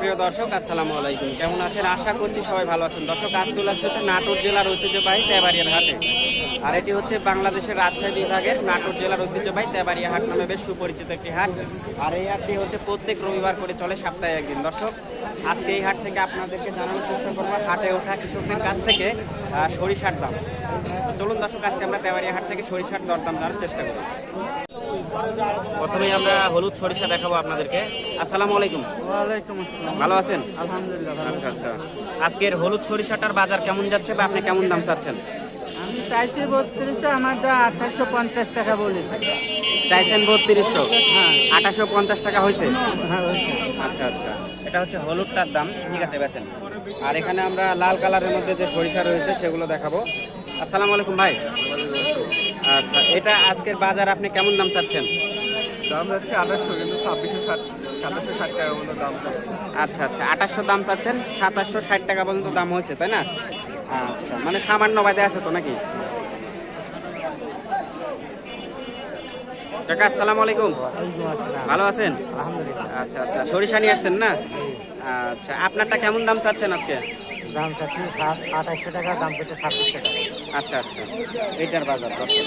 প্রিয় দর্শক, আসসালামু আলাইকুম। কেমন আছেন? আশা করছি সবাই ভালো আছেন। দর্শক, আজ চলে আসছে নাটোর জেলার ঐতিহ্যবাহী তেবাড়িয়ার হাটে। আর এটি হচ্ছে বাংলাদেশের রাজশাহী বিভাগের নাটোর জেলার ঐতিহ্যবাহী তেবাড়িয়া হাট নামে বেশ সুপরিচিত একটি হাট। আর এই হাটটি হচ্ছে প্রত্যেক রবিবার করে চলে, সপ্তাহে একদিন। দর্শক, আজকে এই হাট থেকে আপনাদেরকে জানানোর চেষ্টা করব, হাটে ওঠা কৃষকদের কাছ থেকে সরিষার দাম। চলুন দর্শক, আজকে আমরা তেবাড়িয়া হাট থেকে সরিষার দরদাম জানার চেষ্টা করি প্রথমেই আমরা হলুদ সরিষা দেখাবো আপনাদেরকে। আসসালামু আলাইকুম। ওয়ালাইকুম আসসালাম। ভালো আছেন? আলহামদুলিল্লাহ আচ্ছা আচ্ছা। আজকের হলুদ সরিষাটার বাজার কেমন যাচ্ছে বা আপনি কেমন দাম চাচ্ছেন? আমি চাইছি বত্রিশে আমারটা আঠাশশো পঞ্চাশ টাকা বলেছে। চাইছেন বত্রিশশো? হ্যাঁ। আঠাশশো পঞ্চাশ টাকা হয়েছে? হ্যাঁ হয়েছে। আচ্ছা আচ্ছা। এটা হচ্ছে হলুদটার দাম। ঠিক আছে বেছেন আর এখানে আমরা লাল কালারের মধ্যে যে সরিষা রয়েছে সেগুলো দেখাবো। আসসালামু আলাইকুম ভাই। আচ্ছা এটা আজকের বাজার আপনি কেমন দাম চাচ্ছেন? দাম যাচ্ছে আঠাশশো কিন্তু ছাব্বিশশো ষাট সাতাশশো ষাট টাকা মতো দাম আচ্ছা আচ্ছা আঠাশশো দাম চাচ্ছেন সাতাশশো ষাট টাকা পর্যন্ত দাম হয়েছে তাই না? আচ্ছা মানে সামান্য বাদে আছে তো নাকি? কাকা আসসালামু আলাইকুম। ভালো আছেন? আচ্ছা আচ্ছা সরিষা নিয়ে আসছেন না? আচ্ছা আপনারটা কেমন দাম চাচ্ছেন আজকে? দাম চাচ্ছি সাত আঠাশশো টাকা দাম করছে ছাব্বিশ টাকা। আচ্ছা আচ্ছা। এইটার বাজার দর্শক।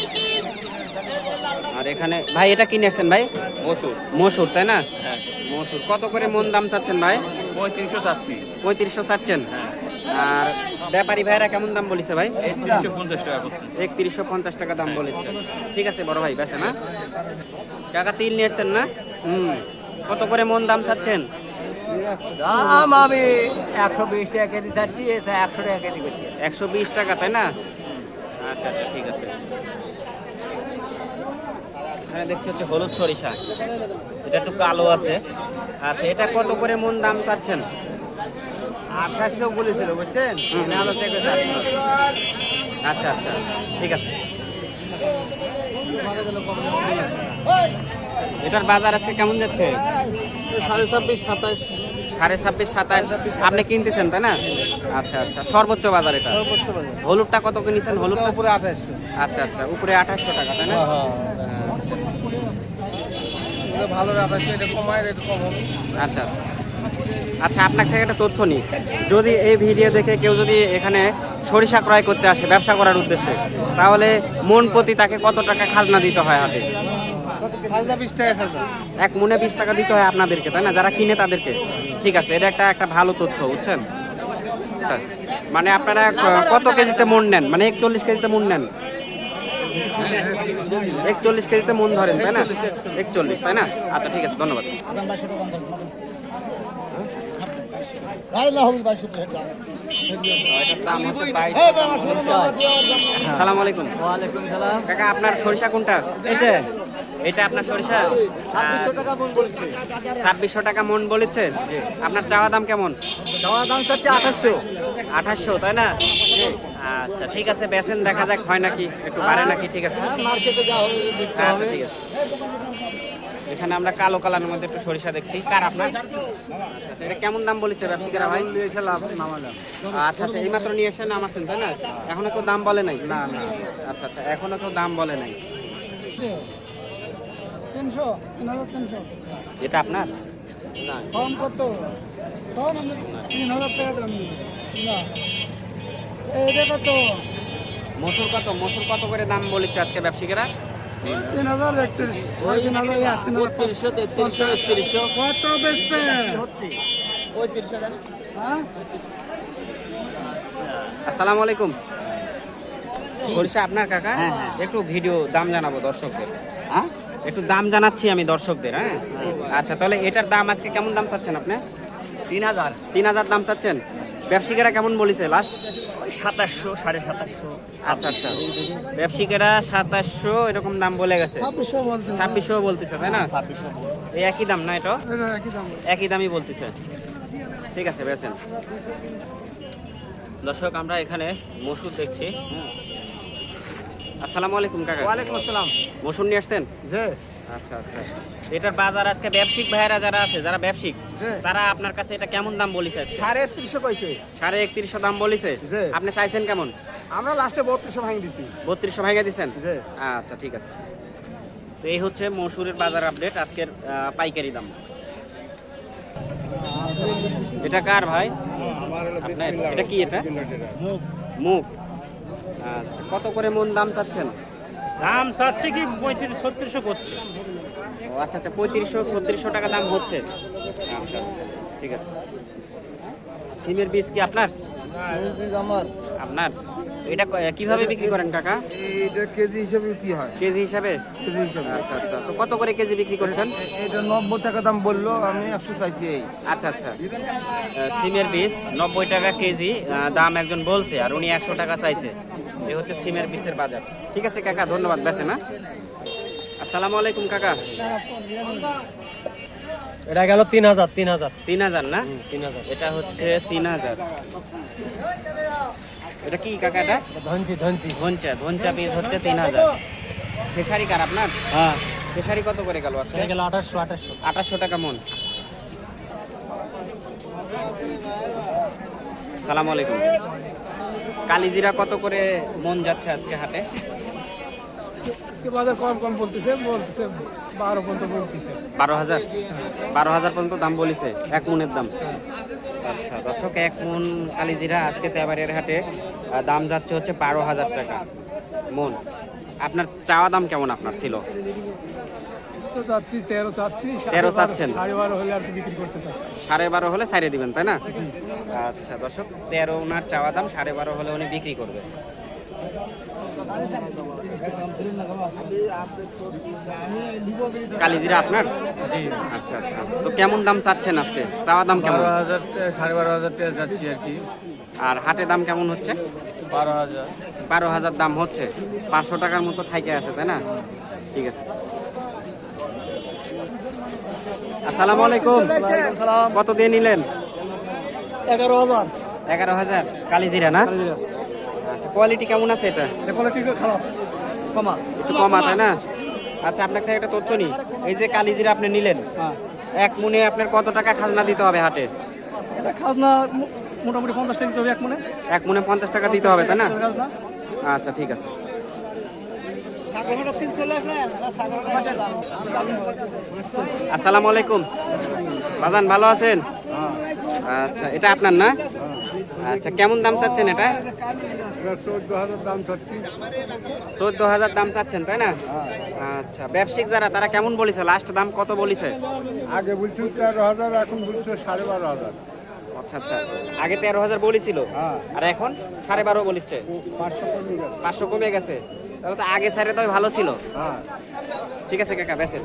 আর এখানে ভাই এটা কিনে আসছেন ভাই? মসুর। মসুর তাই না? হ্যাঁ। মসুর। কত করে মন দাম চাচ্ছেন ভাই? পঁয়ত্রিশশো চাচ্ছি। পঁয়ত্রিশশো চাচ্ছেন? হ্যাঁ। আর ব্যাপারী ভাইরা কেমন দাম বলিছে ভাই? একত্রিশশো পঞ্চাশ টাকা দাম বলেছে। ঠিক আছে বড় ভাই বেছে না টাকা তিল নিয়ে আসছেন না? হুম। কত করে মন দাম চাচ্ছেন? দাম আমি একশো বিশ টাকা কেজি চাচ্ছি একশো টাকা কেজি করছি। একশো বিশ টাকা তাই না? আচ্ছা আচ্ছা ঠিক আছে। এখানে দেখছি হচ্ছে হলুদ সরিষা। এটা একটু কালো আছে। আচ্ছা এটা কত করে মন দাম চাচ্ছেন? আঠাশশো বলেছিল বুঝছেন? আচ্ছা আচ্ছা ঠিক আছে। এটার বাজার আজকে কেমন যাচ্ছে? সাড়ে ছাব্বিশ সাতাশ। সাড়ে ছাব্বিশ সাতাশ আপনি কিনতেছেন তাই না? আচ্ছা আচ্ছা। সর্বোচ্চ বাজার এটা? সর্বোচ্চ বাজার। হলুদটা কত কিনেছেন হলুদটা? উপরে আঠাশশো। আচ্ছা আচ্ছা। উপরে আঠাশশো টাকা তাই না? আচ্ছা ভালো আঠাশশো এটা কমায় এটা কম আচ্ছা আচ্ছা। আচ্ছা আপনার থেকে একটা তথ্য নিই। যদি এই ভিডিও দেখে কেউ যদি এখানে সরিষা ক্রয় করতে আসে ব্যবসা করার উদ্দেশ্যে তাহলে মন প্রতি তাকে কত টাকা খাজনা দিতে হয় হাটে? এক মনে বিশ টাকা দিতে হয় আপনাদেরকে তাই না? যারা কিনে তাদেরকে। ঠিক আছে এটা একটা একটা ভালো তথ্য বুঝছেন? মানে আপনারা কত কেজিতে মন নেন? মানে একচল্লিশ কেজিতে মন নেন? একচল্লিশ কেজিতে মন ধরেন তাই না? একচল্লিশ তাই না? আচ্ছা ঠিক আছে ধন্যবাদ। এটার দাম হচ্ছে বাইশ সালাম আলাইকুম। ওয়ালাইকুম সালাম কাকা আপনার সরিষা কোনটা? এটা। এটা আপনার সরিষা? ছাব্বিশশো টাকা মন বলছে। ছাব্বিশশো টাকা মন বলেছে? আপনার চাওয়া দাম কেমন? চাওয়া দাম চাচ্ছে আঠাশশো। আঠাশশো তাই না? আচ্ছা ঠিক আছে বেচেন দেখা যাক হয় নাকি। একটু বাড়ে নাকি ঠিক আছে। হ্যাঁ মার্কেটে যা হবে দেখতে আচ্ছা ঠিক আছে। এখানে আমরা কালো কালারের মধ্যে একটু সরিষা দেখছি। কার আপনার? আচ্ছা আচ্ছা এটা কেমন দাম বলেছে ব্যবসায়ীরা ভাই? আচ্ছা আচ্ছা এইমাত্র নিয়ে এসে নামাছেন তাই না? এখনও কেউ দাম বলে নাই? না না। আচ্ছা আচ্ছা এখনও কেউ দাম বলে নাই? এটা আপনার? কম কত? কম তিন হাজার টাকা দাম। না। এইটা কত? মসুর কত? মসুর কত করে দাম বলেছে আজকে ব্যবসায়ীরা? তিন হাজার একত্রিশ তিন হাজার তিন হাজার বত্রিশশো তেত্রিশশো একত্রিশশো কত বেচবে হ্যাঁ আসসালামু আলাইকুম। সরিষা আপনার কাকা? একটু ভিডিও দাম জানাব দর্শকদের। হ্যাঁ একটু দাম জানাচ্ছি আমি দর্শকদের হ্যাঁ? আচ্ছা তাহলে এটার দাম আজকে কেমন দাম চাচ্ছেন আপনি? তিন হাজার। তিন হাজার দাম চাচ্ছেন। ব্যবসায়ীরা কেমন বলেছে? লাস্ট ওই সাতাশশো সাড়ে সাতাশশো। আচ্ছা আচ্ছা। ব্যবসায়ীরা সাতাশশো এরকম দাম বলে গেছে। ছাব্বিশশো বলতেছে তাই না? ছাব্বিশশো এই একই দাম না এটা? একই একই দামই বলতেছে। ঠিক আছে বেছেন দর্শক আমরা এখানে মসুর দেখছি। আসসালামু আলাইকুম কাকা। ওয়ালাইকুম আসসালাম। মসুর নিয়ে আসছেন? যে আচ্ছা আচ্ছা। এটার বাজার আজকে ব্যবসায়িক ভাইয়েরা যারা আছে যারা ব্যবসায়িক জি। তারা আপনার কাছে এটা কেমন দাম বলিছে সাড়ে একত্রিশশো কইছে। সাড়ে একত্রিশশো দাম বলিছে? আপনি চাইছেন কেমন? আমরা লাস্টে বত্রিশশো ভাঙি দিছি। বত্রিশশো ভাইগা দিচ্ছেন আচ্ছা ঠিক আছে। তো এই হচ্ছে মসুরের বাজার আপডেট আজকের পাইকারি দাম। এটা কার ভাই? এটা কি এটা? মুখ। আচ্ছা কত করে মন দাম চাচ্ছেন? দাম চাচ্ছে কি পঁয়ত্রিশ ছত্রিশশো করছে। ও আচ্ছা আচ্ছা পঁয়ত্রিশশো ছত্রিশশো টাকা দাম হচ্ছে। আচ্ছা আচ্ছা ঠিক আছে। সিমের বীজ কি আপনার? আমার। আপনার? এটা কীভাবে বিক্রি করেন কাকা? এটা কেজি হিসেবে কি হয়? কেজি হিসাবে? কেজি হিসেবে। আচ্ছা আচ্ছা। তো কত করে কেজি বিক্রি করছেন? এটা নব্বই টাকা দাম বলল আমি একশো চাইছি এই। আচ্ছা আচ্ছা। সিমের বীজ নব্বই টাকা কেজি। আহ, দাম একজন বলছে আর উনি একশো টাকা চাইছে। এই হচ্ছে সিমের বীজের বাজার। ঠিক আছে কাকা ধন্যবাদ বেছে না আসসালামু আলাইকুম কাকা। এটা গেল তিন হাজার তিন হাজার। তিন হাজার না? তিন হাজার। এটা হচ্ছে তিন হাজার। এটা কি কাকা এটা ধনসি ধনসি ধনচা ধনচা পিস হচ্ছে তিন হাজার। খেসারি কার আপনার? হ্যাঁ। খেসারি কত করে গেল আছে গেল আঠাশশো আঠাশশো। আঠাশশো টাকা মন। সালাম আলাইকুম। কালিজিরা কত করে মন যাচ্ছে আজকে হাটে? আজকে বাজার কম কম বলতেছে বলতেছে বারো পর্যন্ত বলতেছে। বারো হাজার? বারো হাজার পর্যন্ত দাম বলিছে এক মনের দাম। আচ্ছা দর্শক এক মন কালিজিরা আজকে তেবারের হাটে দাম যাচ্ছে হচ্ছে বারো হাজার টাকা। মন আপনার চাওয়া দাম কেমন আপনার ছিল? তো চাচ্ছি তেরো চাচ্ছি তেরো চাচ্ছেন? সাড়ে বারো হলে আর বিক্রি করতে চাচ্ছি। সাড়ে বারো হলে সাইড়ে দিবেন তাই না? আচ্ছা দর্শক তেরো ওনার চাওয়া দাম সাড়ে বারো হলে উনি বিক্রি করবে। কালিজিরা আপনার? জি আচ্ছা আচ্ছা। তো কেমন দাম চাচ্ছেন আজকে? চাওয়া দাম কেমন? বারো হাজার সাড়ে বারো হাজার টাকা যাচ্ছি আর কি। আর হাটে দাম কেমন হচ্ছে? বারো হাজার। বারো হাজার দাম হচ্ছে। পাঁচশো টাকার মতো থাইকে আছে তাই না? ঠিক আছে। আসসালামু আলাইকুম। কত দিয়ে নিলেন? এগারো হাজার। এগারো হাজার। কালিজিরা না? আচ্ছা কোয়ালিটি কেমন আছে এটা? কোয়ালিটি খারাপ। কমা। একটু কমা তাই না? আচ্ছা আপনার থেকে একটা তথ্য নি এই যে কালিজিরা আপনি নিলেন হ্যাঁ। এক মুনে আপনার কত টাকা খাজনা দিতে হবে হাটে? এটা খাজনা মোটামুটি পঞ্চাশ টাকা দিতে হবে এক মনে। এক মুনে পঞ্চাশ টাকা দিতে হবে তাই না? খাজনা। আচ্ছা ঠিক আছে। আসসালামু আলাইকুম। বাজান ভালো আছেন? আচ্ছা এটা আপনার না? আচ্ছা কেমন দাম চাচ্ছেন এটা? চোদ্দ হাজার দাম চাচ্ছেন তাই না? আচ্ছা ব্যবসায়িক যারা তারা কেমন বলেছে? লাস্ট দাম কত বলেছে? আগে বলছি তেরো হাজার এখন বলছো সাড়ে বারো হাজার। আচ্ছা আচ্ছা। আগে তেরো হাজার বলেছিল হ্যাঁ। আর এখন সাড়ে বারো বলিচ্ছে পাঁচশো কমে গেছে। তাহলে তো আগে সাড়ে তো ভালো ছিল। হ্যাঁ। ঠিক আছে কাকা বেসেন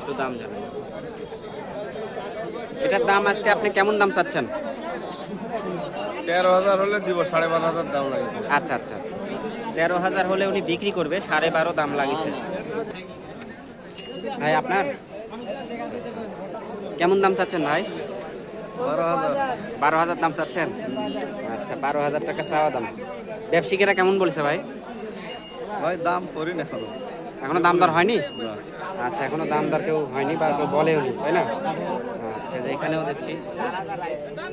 একটু দাম জানেন। এটার দাম আজকে আপনি কেমন দাম চাচ্ছেন? তেরো হাজার হলে দিব সাড়ে বারো হাজার দাম লাগছে আচ্ছা আচ্ছা। তেরো হাজার হলে উনি বিক্রি করবে সাড়ে বারো দাম লাগিছে ভাই আপনার? কেমন দাম চাচ্ছেন ভাই? বারো হাজার। দাম চাচ্ছেন? আচ্ছা বারো হাজার টাকা চাওয়া দাম। ব্যবসায়িকেরা কেমন বলছে ভাই? ভাই দাম করি না এখনও। এখনও দাম দর হয়নি? আচ্ছা এখনও দাম দর কেউ হয়নি বা কেউ বলেও নি তাই না? আচ্ছা এখানেও দেখছি।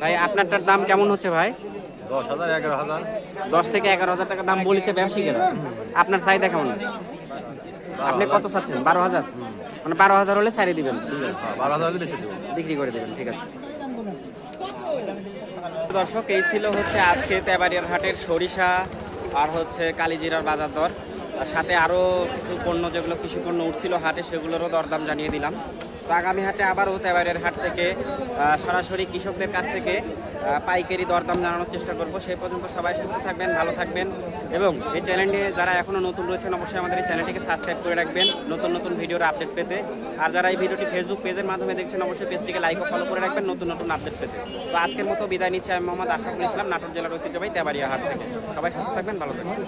ভাই আপনারটার দাম কেমন হচ্ছে ভাই? দশ হাজার এগারো হাজার। দশ থেকে এগারো হাজার টাকা দাম বলেছে ব্যবসায়িকেরা আপনার চাহিদা কেমন? আপনি কত চাচ্ছেন? বারো হাজার? মানে বারো হাজার হলে ছাড়িয়ে দিবেন। বারো হাজার হলে বিক্রি করে দেবেন ঠিক আছে। দর্শক এই ছিল হচ্ছে আজকে তেবাড়িয়ার হাটের সরিষা আর হচ্ছে কালিজিরার বাজার দর। আর সাথে আরও কিছু পণ্য যেগুলো কৃষি পণ্য উঠছিল হাটে সেগুলোরও দরদাম জানিয়ে দিলাম। তো আগামী হাটে আবারও তেবাড়িয়ার হাট থেকে সরাসরি কৃষকদের কাছ থেকে পাইকারি দরদাম জানানোর চেষ্টা করব। সেই পর্যন্ত সবাই সুস্থ থাকবেন, ভালো থাকবেন এবং এই চ্যানেলটি যারা এখনও নতুন রয়েছেন, অবশ্যই আমাদের এই চ্যানেলটিকে সাবস্ক্রাইব করে রাখবেন নতুন নতুন ভিডিওর আপডেট পেতে। আর যারা এই ভিডিওটি ফেসবুক পেজের মাধ্যমে দেখছেন, অবশ্যই পেজটিকে লাইক ও ফলো করে রাখবেন, নতুন নতুন আপডেট পেতে। তো আজকের মতো বিদায় নিচ্ছি আমি মোহাম্মদ আশরাফুল ইসলাম, নাটোর জেলার ঐতিহ্যবাহী তেবাড়িয়া হাট থেকে। সবাই সুস্থ থাকবেন, ভালো থাকবেন।